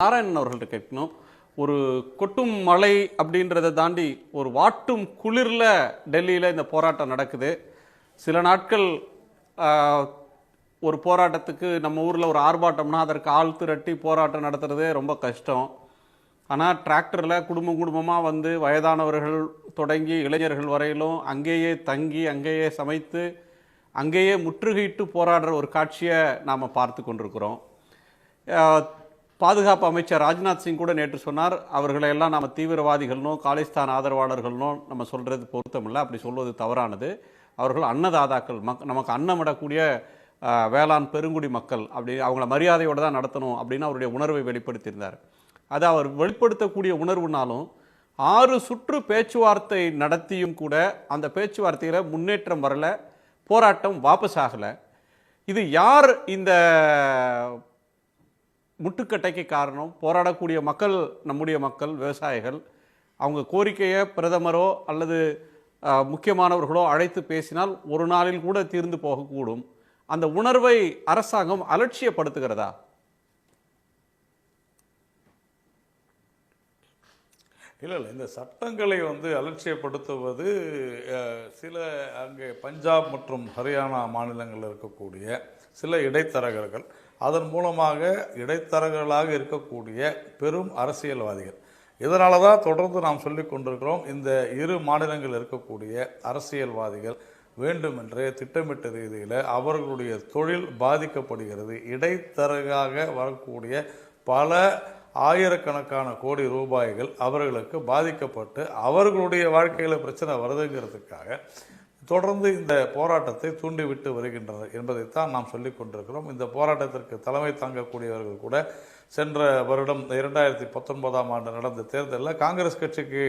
நாராயணன் அவர்கள்ட்ட கேட்கணும். ஒரு கொட்டும் மழை அப்படின்றத தாண்டி ஒரு வாட்டும் குளிரில் டெல்லியில் இந்த போராட்டம் நடக்குது. சில நாட்கள் ஒரு போராட்டத்துக்கு நம்ம ஊரில் ஒரு ஆர்ப்பாட்டம்னா அதற்கு ஆள் திரட்டி போராட்டம் நடத்துறதே ரொம்ப கஷ்டம். ஆனால் டிராக்டரில் குடும்பம் குடும்பமாக வந்து வயதானவர்கள் தொடங்கி இளைஞர்கள் வரையிலும் அங்கேயே தங்கி அங்கேயே சமைத்து அங்கேயே முற்றுகையிட்டு போராடுற ஒரு காட்சியை நாம் பார்த்து கொண்டிருக்கிறோம். பாதுகாப்பு அமைச்சர் ராஜ்நாத் சிங் கூட நேற்று சொன்னார் அவர்களை எல்லாம் நம்ம தீவிரவாதிகள்னோ காலிஸ்தான் ஆதரவாளர்கள்னோ நம்ம சொல்கிறது பொருத்தமில்லை. அப்படி சொல்வது தவறானது. அவர்கள் அன்னதாதாக்கள் மக் நமக்கு அன்னமிடக்கூடிய வேளாண் பெருங்குடி மக்கள் அப்படி அவங்கள மரியாதையோடு தான் நடத்தணும் அப்படின்னு அவருடைய உணர்வை வெளிப்படுத்தியிருந்தார். அது அவர் வெளிப்படுத்தக்கூடிய உணர்வுனாலும் ஆறு சுற்று பேச்சுவார்த்தை நடத்தியும் கூட அந்த பேச்சுவார்த்தையில் முன்னேற்றம் வரல போராட்டம் வாபஸ் ஆகலை. இது யார் இந்த முட்டுக்கட்டைக்கு காரணம் போராடக்கூடிய மக்கள் நம்முடைய மக்கள் விவசாயிகள் அவங்க கோரிக்கையை பிரதமரோ அல்லது முக்கியமானவர்களோ அழைத்து பேசினால் ஒரு நாளில் கூட தீர்ந்து போகக்கூடும். அந்த உணர்வை அரசாங்கம் அலட்சியப்படுத்துகிறதா? இல்லை இல்லை. இந்த சட்டங்களை வந்து அலட்சியப்படுத்துவது சில அங்கே பஞ்சாப் மற்றும் ஹரியானா மாநிலங்களில் இருக்கக்கூடிய சில இடைத்தரகர்கள் அதன் மூலமாக இடைத்தரகர்களாக இருக்கக்கூடிய பெரும் அரசியல்வாதிகள். இதனால தான் தொடர்ந்து நாம் சொல்லி கொண்டிருக்கிறோம் இந்த இரு மாநிலங்களில் இருக்கக்கூடிய அரசியல்வாதிகள் வேண்டுமென்றே திட்டமிட்ட ரீதியில் அவர்களுடைய தொழில் பாதிக்கப்படுகிறது. இடைத்தரகாக வரக்கூடிய பல ஆயிரக்கணக்கான கோடி ரூபாய்கள் அவர்களுக்கு பாதிக்கப்பட்டு அவர்களுடைய வாழ்க்கையில் பிரச்சனை வருதுங்கிறதுக்காக தொடர்ந்து இந்த போராட்டத்தை தூண்டிவிட்டு வருகின்றனர் என்பதைத்தான் நாம் சொல்லிக் கொண்டிருக்கிறோம். இந்த போராட்டத்திற்கு தலைமை தாங்கக்கூடியவர்கள் கூட சென்ற வருடம் இரண்டாயிரத்தி பத்தொன்பதாம் ஆண்டு நடந்த தேர்தலில் காங்கிரஸ் கட்சிக்கு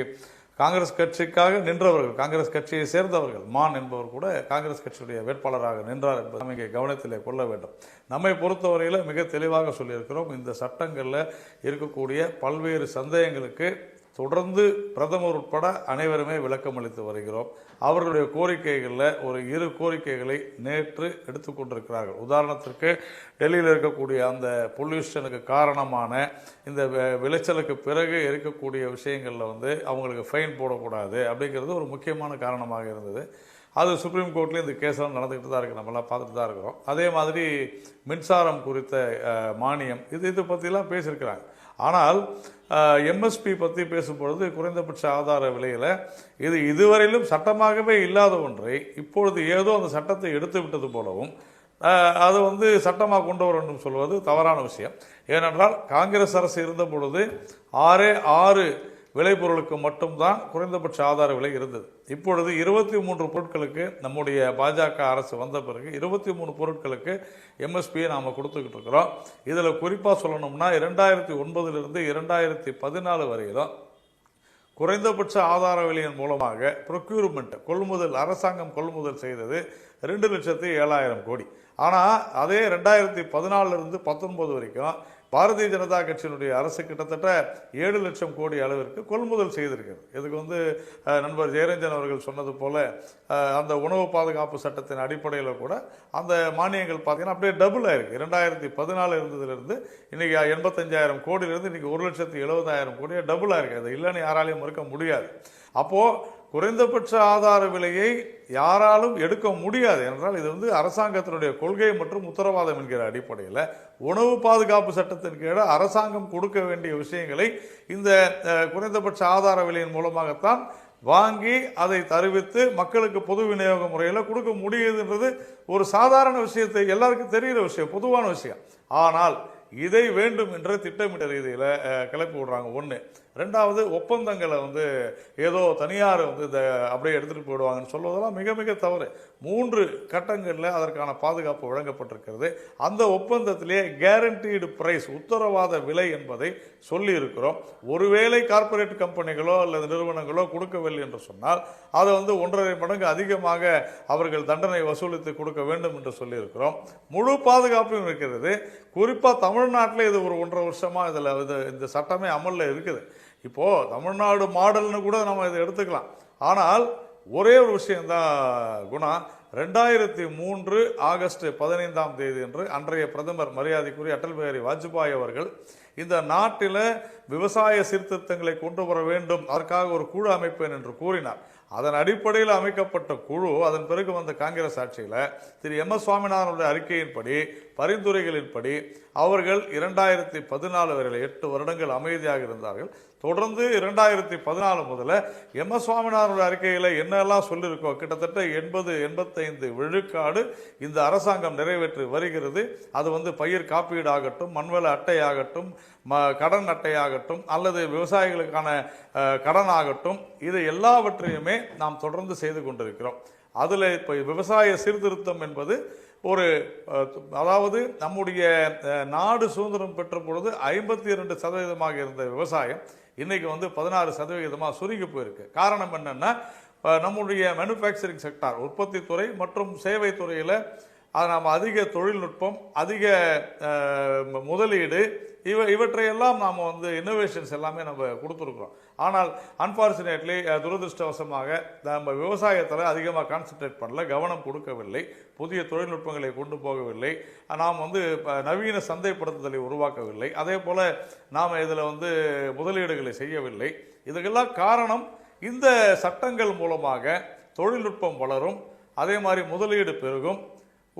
காங்கிரஸ் கட்சிக்காக நின்றவர்கள் காங்கிரஸ் கட்சியை சேர்ந்தவர்கள் மான் என்பவர் கூட காங்கிரஸ் கட்சியுடைய வேட்பாளராக நின்றார் என்பதை நாம் இங்கே கவனத்திலே கொள்ள வேண்டும். நம்மை பொறுத்தவரையில் மிக தெளிவாக சொல்லியிருக்கிறோம். இந்த சட்டங்களில் இருக்கக்கூடிய பல்வேறு சந்தேகங்களுக்கு தொடர்ந்து பிரதமர் உட்பட அனைவருமே விளக்கம் அளித்து வருகிறோம். அவர்களுடைய கோரிக்கைகளில் ஒரு இரு கோரிக்கைகளை நேற்று எடுத்துக்கொண்டிருக்கிறார்கள் உதாரணத்திற்கு டெல்லியில் இருக்கக்கூடிய அந்த பொல்யூஷனுக்கு காரணமான இந்த விளைச்சலுக்கு பிறகு இருக்கக்கூடிய விஷயங்களில் வந்து அவங்களுக்கு ஃபைன் போடக்கூடாது அப்படிங்கிறது ஒரு முக்கியமான காரணமாக இருந்தது. அது சுப்ரீம் கோர்ட்லேயும் இந்த கேஸ்லாம் நடந்துக்கிட்டு தான் இருக்குது நம்மளாம் பார்த்துட்டு தான் இருக்கிறோம். அதே மாதிரி மின்சாரம் குறித்த மானியம் இது இது பற்றிலாம் பேசியிருக்கிறாங்க. ஆனால் எம்எஸ்பி பற்றி பேசும்பொழுது குறைந்தபட்ச ஆதார விலையில் இது இதுவரையிலும் சட்டமாகவே இல்லாத ஒன்றை இப்பொழுது ஏதோ அந்த சட்டத்தை எடுத்து விட்டது போலவும் அது வந்து சட்டமாக கொண்டு வரணும் சொல்வது தவறான விஷயம். ஏனென்றால் காங்கிரஸ் அரசு இருந்த பொழுது ஆறே ஆறு விளைபொருளுக்கு மட்டும்தான் குறைந்தபட்ச ஆதார விலை இருந்தது. இப்பொழுது இருபத்தி மூன்று பொருட்களுக்கு நம்முடைய பாஜக அரசு வந்த பிறகு இருபத்தி மூணு பொருட்களுக்கு எம்எஸ்பியை நாம் கொடுத்துக்கிட்டு இருக்கிறோம். இதில் குறிப்பாக சொல்லணும்னா இரண்டாயிரத்தி ஒன்பதிலிருந்து இரண்டாயிரத்தி பதினாலு வரையிலும் குறைந்தபட்ச ஆதார விலையின் மூலமாக ப்ரொக்யூர்மெண்ட் கொள்முதல் அரசாங்கம் கொள்முதல் செய்தது ரெண்டு லட்சத்தி ஏழாயிரம் கோடி. ஆனால் அதே ரெண்டாயிரத்தி பதினாலிருந்து பத்தொன்பது வரைக்கும் பாரதிய ஜனதா கட்சியினுடைய அரசு கிட்டத்தட்ட ஏழு லட்சம் கோடி அளவிற்கு கொள்முதல் செய்திருக்கிறது. இதுக்கு வந்து நண்பர் ஜெயரஞ்சன் அவர்கள் சொன்னது போல அந்த உணவு பாதுகாப்பு சட்டத்தின் அடிப்படையில் கூட அந்த மானியங்கள் பார்த்தீங்கன்னா அப்படியே டபுள் ஆயிருக்கு. இரண்டாயிரத்தி பதினாலு இருந்ததுலேருந்து இன்றைக்கி எண்பத்தஞ்சாயிரம் கோடியிலேருந்து இன்றைக்கி ஒரு லட்சத்தி எழுபதாயிரம் கோடியாக டபுள் ஆயிருக்கு அது இல்லைன்னு யாராலையும் மறுக்க முடியாது. அப்போது குறைந்தபட்ச ஆதார விலையை யாராலும் எடுக்க முடியாது என்றால் இது வந்து அரசாங்கத்தினுடைய கொள்கை மற்றும் உத்தரவாதம் என்கிற அடிப்படையில் உணவு பாதுகாப்பு சட்டத்தின் கீழே அரசாங்கம் கொடுக்க வேண்டிய விஷயங்களை இந்த குறைந்தபட்ச ஆதார விலையின் மூலமாகத்தான் வாங்கி அதை தருவித்து மக்களுக்கு பொது விநியோக முறையில் கொடுக்க முடியுதுன்றது ஒரு சாதாரண விஷயத்தை எல்லாருக்கும் தெரிகிற விஷயம் பொதுவான விஷயம். ஆனால் இதை வேண்டும் என்ற திட்டமிட்ட ரீதியில் கிளப்பி விடுறாங்க. ஒன்று ரெண்டாவது ஒப்பந்தங்களை வந்து ஏதோ தனியார் வந்து இந்த அப்படியே எடுத்துகிட்டு போயிடுவாங்கன்னு சொல்வதெல்லாம் மிக மிக தவறு. மூன்று கட்டங்களில் அதற்கான பாதுகாப்பு வழங்கப்பட்டிருக்கிறது. அந்த ஒப்பந்தத்திலேயே கேரண்டீடு பிரைஸ் உத்தரவாத விலை என்பதை சொல்லி இருக்கிறோம் ஒருவேளை கார்ப்பரேட் கம்பெனிகளோ அல்லது நிறுவனங்களோ கொடுக்கவில்லை என்று சொன்னால் அதை வந்து ஒன்றரை மடங்கு அதிகமாக அவர்கள் தண்டனை வசூலித்து கொடுக்க வேண்டும் என்று சொல்லியிருக்கிறோம். முழு பாதுகாப்பும் இருக்கிறது. குறிப்பாக தமிழ்நாட்டில் இது ஒரு ஒன்றரை வருஷமாக இதில் இது இந்த சட்டமே அமலில் இருக்குது. இப்போது தமிழ்நாடு மாடல்னு கூட நம்ம இதை எடுத்துக்கலாம். ஆனால் ஒரே ஒரு விஷயந்தான் குணா. ரெண்டாயிரத்தி மூன்று ஆகஸ்ட் பதினைந்தாம் தேதி என்று அன்றைய பிரதமர் மரியாதைக்குரிய அடல் பிஹாரி வாஜ்பாய் அவர்கள் இந்த நாட்டில் விவசாய சீர்திருத்தங்களை கொண்டு வர வேண்டும். அதற்காக ஒரு குழு அமைப்பேன் என்று கூறினார். அதன் அடிப்படையில் அமைக்கப்பட்ட குழு அதன் பிறகு வந்த காங்கிரஸ் ஆட்சியில் திரு எம் எஸ் சுவாமிநாதனுடைய அறிக்கையின்படி பரிந்துரைகளின்படி அவர்கள் இரண்டாயிரத்தி பதினாலு வரையில் எட்டு வருடங்கள் அமைதியாக இருந்தார்கள். தொடர்ந்து இரண்டாயிரத்தி பதினாலு முதல்ல எம் எஸ் சுவாமிநாதனுடைய அறிக்கையில் என்னெல்லாம் சொல்லியிருக்கோ கிட்டத்தட்ட எண்பது எண்பத்தைந்து விழுக்காடு இந்த அரசாங்கம் நிறைவேற்றி வருகிறது. அது வந்து பயிர் காப்பீடு ஆகட்டும் மண்வள அட்டை ஆகட்டும் ம கடன் அட்டையாகட்டும் அல்லது விவசாயிகளுக்கான கடன் ஆகட்டும் இது எல்லாவற்றையுமே நாம் தொடர்ந்து செய்து கொண்டிருக்கிறோம். அதில் இப்போ விவசாய சீர்திருத்தம் என்பது ஒரு அதாவது நம்முடைய நாடு சுதந்திரம் பெற்ற பொழுது ஐம்பத்தி இரண்டு சதவீதமாக இருந்த விவசாயம் இன்றைக்கி வந்து பதினாறு சதவீதமாக சுருங்கி போயிருக்கு. காரணம் என்னென்னா நம்முடைய மேனுஃபேக்சரிங் செக்டார் உற்பத்தி துறை மற்றும் சேவை துறையில் அது நாம் அதிக தொழில்நுட்பம் அதிக முதலீடு இவ இவற்றையெல்லாம் நாம் வந்து இன்னோவேஷன்ஸ் எல்லாமே நம்ம கொடுத்துருக்குறோம். ஆனால் அன்பார்ச்சுனேட்லி துரதிருஷ்டவசமாக நம்ம விவசாயத்தில் அதிகமாக கான்சென்ட்ரேட் பண்ணல கவனம் கொடுக்கவில்லை புதிய தொழில்நுட்பங்களை கொண்டு போகவில்லை நாம் வந்து நவீன சந்தைப்படுத்துதலை உருவாக்கவில்லை அதே போல் நாம் இதில் வந்து முதலீடுகளை செய்யவில்லை. இதுக்கெல்லாம் காரணம் இந்த சட்டங்கள் மூலமாக தொழில்நுட்பம் வளரும் அதே மாதிரி முதலீடு பெருகும்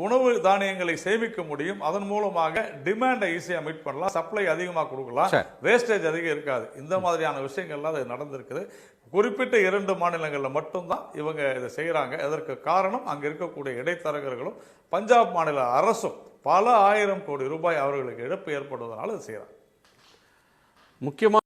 உணவு தானியங்களை சேமிக்க முடியும். அதன் மூலமாக டிமாண்டை ஈஸியாக மீட் பண்ணலாம். சப்ளை அதிகமாக கொடுக்கலாம். வேஸ்டேஜ் அதிகம் இருக்காது. இந்த மாதிரியான விஷயங்கள்லாம் அது நடந்திருக்குது. குறிப்பிட்ட இரண்டு மாநிலங்களில் மட்டும்தான் இவங்க இதை செய்கிறாங்க இதற்கு காரணம்? அங்கே இருக்கக்கூடிய இடைத்தரகர்களும் பஞ்சாப் மாநில அரசும் பல ஆயிரம் கோடி ரூபாய் அவர்களுக்கு இழப்பு ஏற்படுவதனால இது செய்கிறாங்க முக்கியமாக